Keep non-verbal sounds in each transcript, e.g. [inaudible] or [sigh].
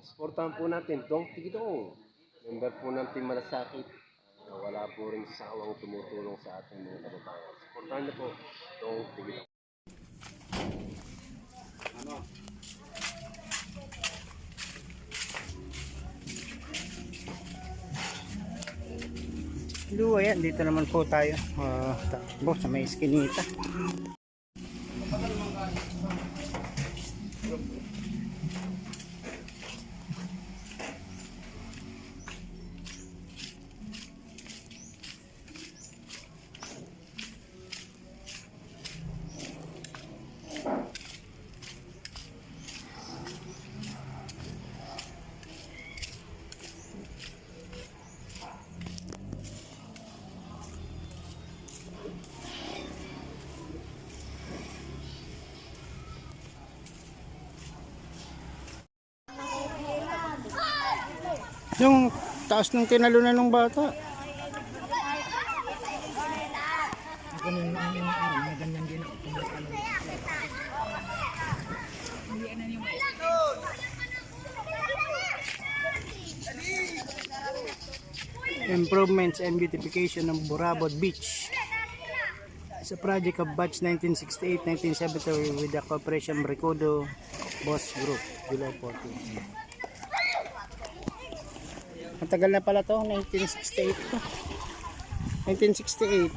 Supportahan po natin Dong Tigidong. Member po ng Team Malasakit. na wala po rin sawang tumutulong sa ating mga kababayan. Supportahan niyo po Dong Tigidong. Hello, ayan, dito naman po tayo. Uh, takbo sa may iskinita. Yung taas ng tinalunan ng bata. Improvements and beautification ng Burabod Beach. It's a project of batch 1968-1970 with the cooperation Recodo Boss Group, below 14. Matagal na pala to, 1968 to. 1968.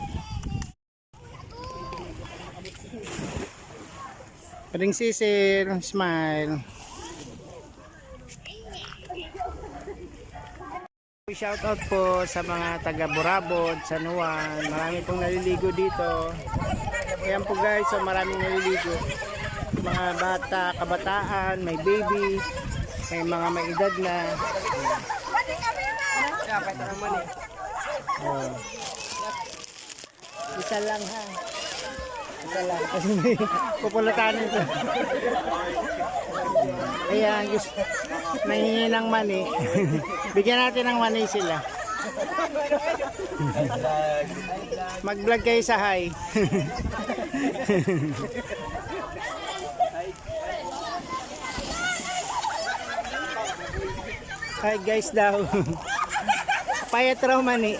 Ring sisil, smile. Shout out po sa mga taga Burabod, San Juan. Marami pong naliligo dito. Ayan po guys, so maraming naliligo. Mga bata, kabataan, may baby, may mga may edad na. Oh. Isa lang ha. Isa lang. [laughs] Kasi may pupulutanin ko. Ayan, gusto. Nahingi ng money. [laughs] Bigyan natin ng money sila. Mag-vlog kayo sa hi. [laughs] Hi guys daw. Payat raw money.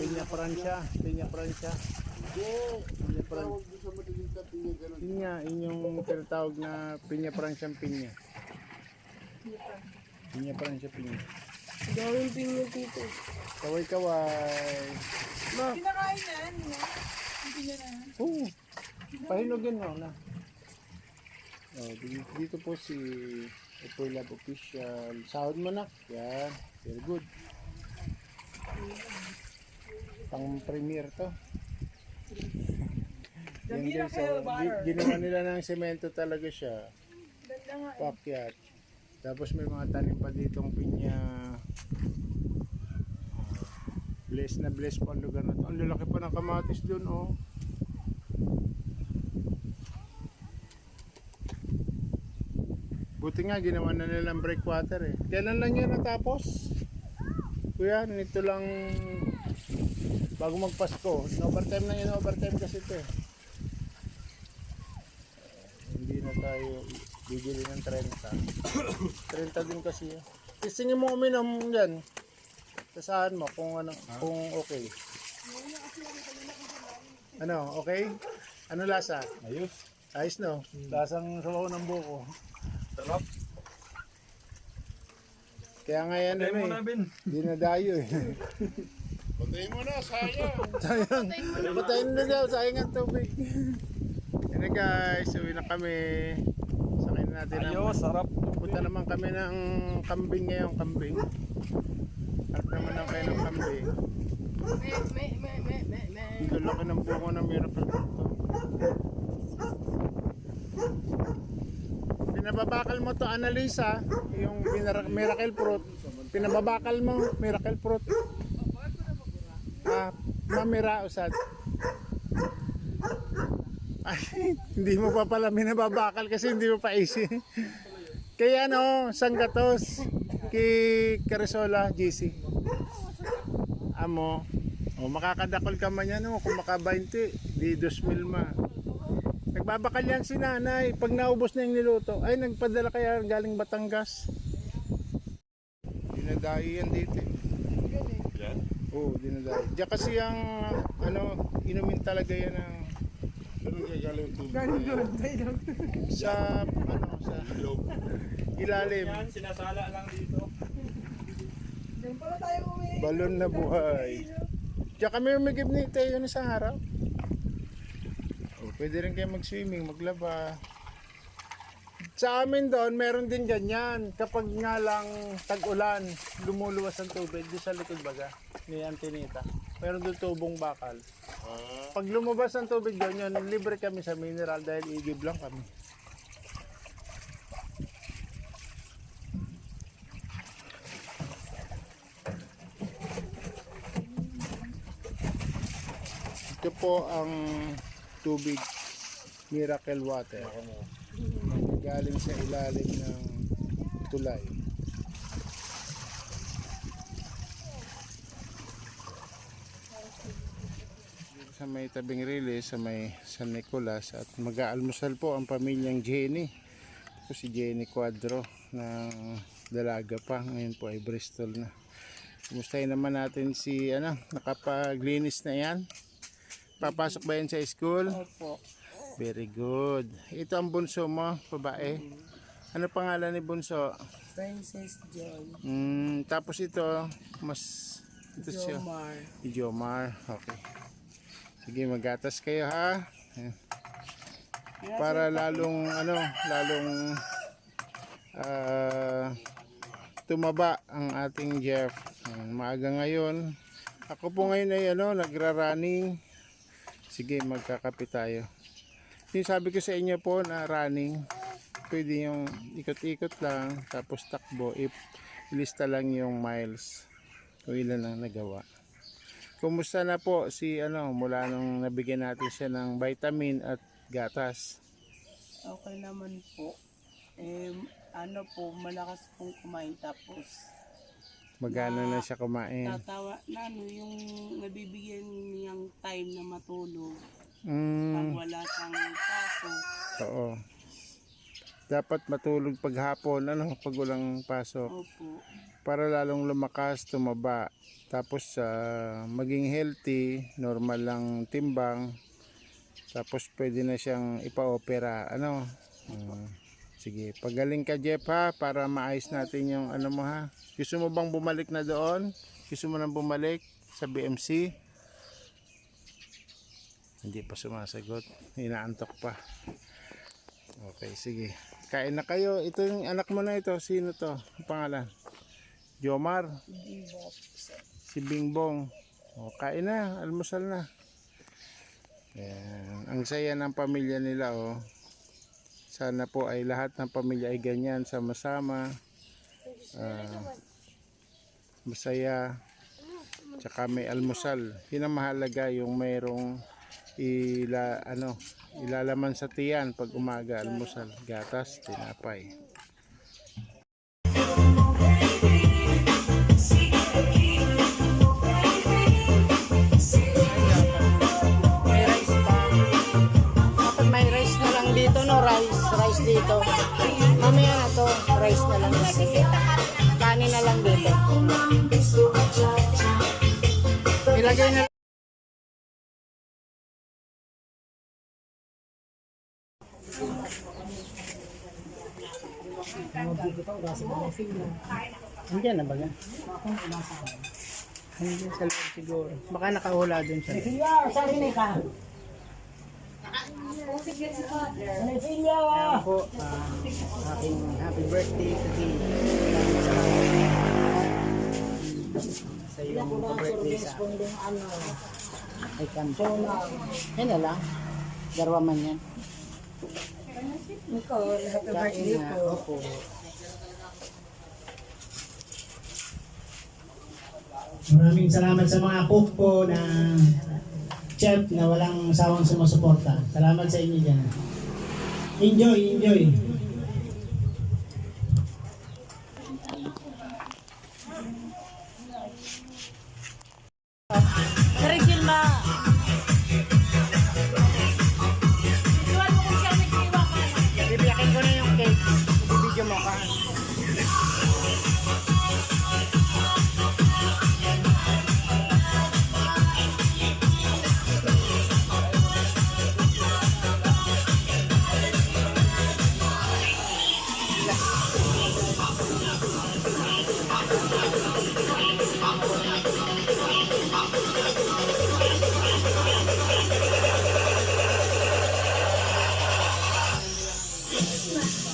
Pinya Francia, Pinya Francia. Pinya Francia. Pinya, inyong tinatawag na Pinya Francia Pinya. Pinya Francia Pinya. Daming pinya dito. Kaway kaway. Kinakain na, ano na? Oo. Pahinugin mo na. Oh, dito, dito po si Apoy Lab Official. Sahod mo na. Yan. Very good. Pang premiere to. Yan so, gi- ginawa nila ng semento talaga siya. Nga. Pakyat. Tapos may mga tanim pa ditong pinya. Bless na bless pa ang lugar na to. Ang lalaki pa ng kamatis doon, oh. Buti nga, ginawa na nilang breakwater eh. Kailan lang yan natapos? Kuya, nito lang bago magpasko. In-overtime na yun, overtime kasi ito eh. Hindi na tayo bibili ng 30. 30 [coughs] din kasi. eh. Testingin mo uminom yan. Tasahan mo kung ano, kung okay. Ano, okay? Ano lasa? Ayos. Ayos no? Lasang sabaw ng buko. Sarap. Kaya nga yan ano eh. Na dayo eh. Patayin mo na, sayang. Sayang. Patayin na daw, sayang ang tubig. Yan na guys, uwi na kami. Sakay na natin ang Ayos, sarap. Punta naman kami ng kambing ngayon, kambing. At naman ang kayo ng kambing. Me, me, me, me, me, me. Ang lalaki ng bungo ng miracle fruit to. Pinababakal mo to, Annalisa, yung miracle fruit. Pinababakal mo, miracle fruit. Ah, mamira usad. Ay, [laughs] hindi mo pa pala minababakal kasi hindi mo pa easy. Kaya ano, Sanggatos, kay Carisola, GC. Amo, O makakadakol ka man yan o kung maka 20, di 2,000 ma. Nagbabakal yan si nanay. Pag naubos na yung niluto, ay nagpadala kaya galing Batangas. Dinadayo yan dito. eh. Yan? Oo, dinadayo. Diyan kasi ang ano, inumin talaga yan ang? Galing doon, tayo lang. sa ano, sa Ilog. ilalim. Diyan pala tayo uwi. Balon na buhay. Diyan kami umigib ni Teo na sa harap. Pwede rin kayo mag-swimming, maglaba. Sa amin doon, meron din ganyan. Kapag nga lang tag-ulan, lumuluwas ang tubig doon sa likod baga ni Antinita. Meron doon tubong bakal. Ah, Pag lumabas ang tubig doon, yun, libre kami sa mineral dahil igib lang kami. Ito po ang tubig miracle water. Galing sa ilalim ng tulay. Sa may tabing release sa may San Nicolas at mag-aalmusal po ang pamilyang Jenny. Ito si Jenny Cuadro ng dalaga pa. Ngayon po ay Bristol na. Kumustahin naman natin si ano, nakapaglinis na yan. Papasok ba yan sa school? Opo. Very good. Ito ang bunso mo, babae. Ano pangalan ni bunso? Princess John. Mm, tapos ito, mas ito siya. Jomar. Si Jomar. Okay. Sige, magatas kayo ha. Ayan. Para lalong ano, lalong ah, tumaba ang ating Jeff. Ayan, maaga ngayon. Ako po ngayon ay ano, nagra-running. Sige, magkakape tayo. Yung sabi ko sa inyo po na running, pwede yung ikot-ikot lang, tapos takbo, if ilista lang yung miles kung ilan ang nagawa. Kumusta na po si ano mula nung nabigyan natin siya ng vitamin at gatas? Okay naman po. Eh, ano po, malakas pong kumain tapos Magana na siya kumain. tatawa na ano, yung nabibigyan niyang time na matulog pag Mm, wala siyang paso. oo. Dapat matulog paghapon, ano, pag walang pasok. Opo. Para lalong lumakas, tumaba. Tapos ah, maging healthy, normal lang timbang. Tapos pwede na siyang ipa-opera. Ano? Mm, sige, pagaling ka Jeff ha, para maayos natin yung ano mo ha. Gusto mo bang bumalik na doon? Gusto mo nang bumalik sa BMC? Hindi pa sumasagot. Inaantok pa. Okay, sige. Kain na kayo. Ito yung anak mo na ito. Sino to? Ang pangalan? Jomar. Si Bingbong. O, kain na. Almusal na. Ayan. Ang saya ng pamilya nila, oh. Sana po ay lahat ng pamilya ay ganyan, sama-sama. Ah, masaya. Tsaka may almusal. Yun yung mayroong ila, ano, ilalaman sa tiyan pag umaga almusal. Gatas, tinapay. Dito, no? Rice, rice dito. Mamaya na to, rice na lang. Kanin na lang dito. Ilagay na Andiyan na ba yan? Andiyan sa loob siguro. Baka nakahula dun siya. Ayan po, ah, aking happy birthday sa Jay. Sa iyong birthday sa ay kanto. Yan na lang. Garwa man yan. Nicole, happy birthday po. Opo. Maraming salamat sa mga cook na chef na walang sawang sumusuporta. Salamat sa inyo dyan. Enjoy, enjoy. Mwah.